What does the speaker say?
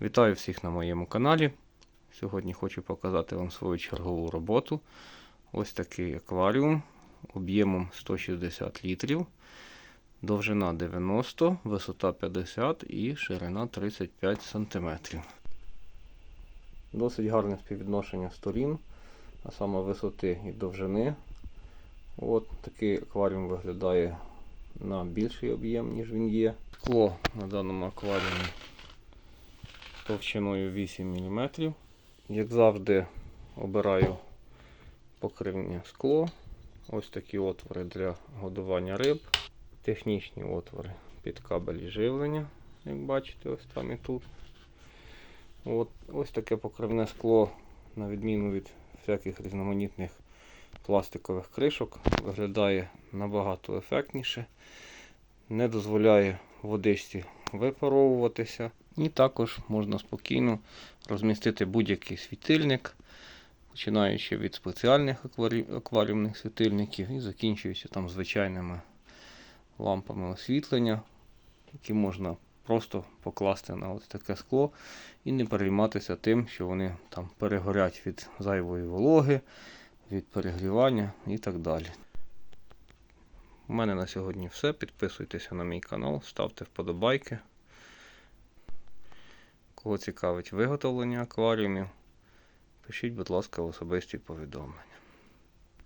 Вітаю всіх на моєму каналі. Сьогодні хочу показати вам свою чергову роботу. Ось такий акваріум об'ємом 160 літрів, довжина 90, висота 50 і ширина 35 см. Досить гарне співвідношення сторін, а саме висоти і довжини. От такий акваріум виглядає на більший об'єм, ніж він є. Скло на даному акваріумі товщиною 8 мм. Як завжди, обираю покривне скло. Ось такі отвори для годування риб, технічні отвори під кабелі живлення, як бачите, ось там і тут. От, ось таке покривне скло, на відміну від всяких різноманітних пластикових кришок, виглядає набагато ефектніше, не дозволяє водичці випаровуватися. І також можна спокійно розмістити будь-який світильник, починаючи від спеціальних акваріумних світильників і закінчуючи там звичайними лампами освітлення, які можна просто покласти на ось таке скло і не перейматися тим, що вони там перегорять від зайвої вологи, від перегрівання і так далі. У мене на сьогодні все. Підписуйтеся на мій канал, ставте вподобайки. Кого цікавить виготовлення акваріумів, пишіть, будь ласка, в особисті повідомлення.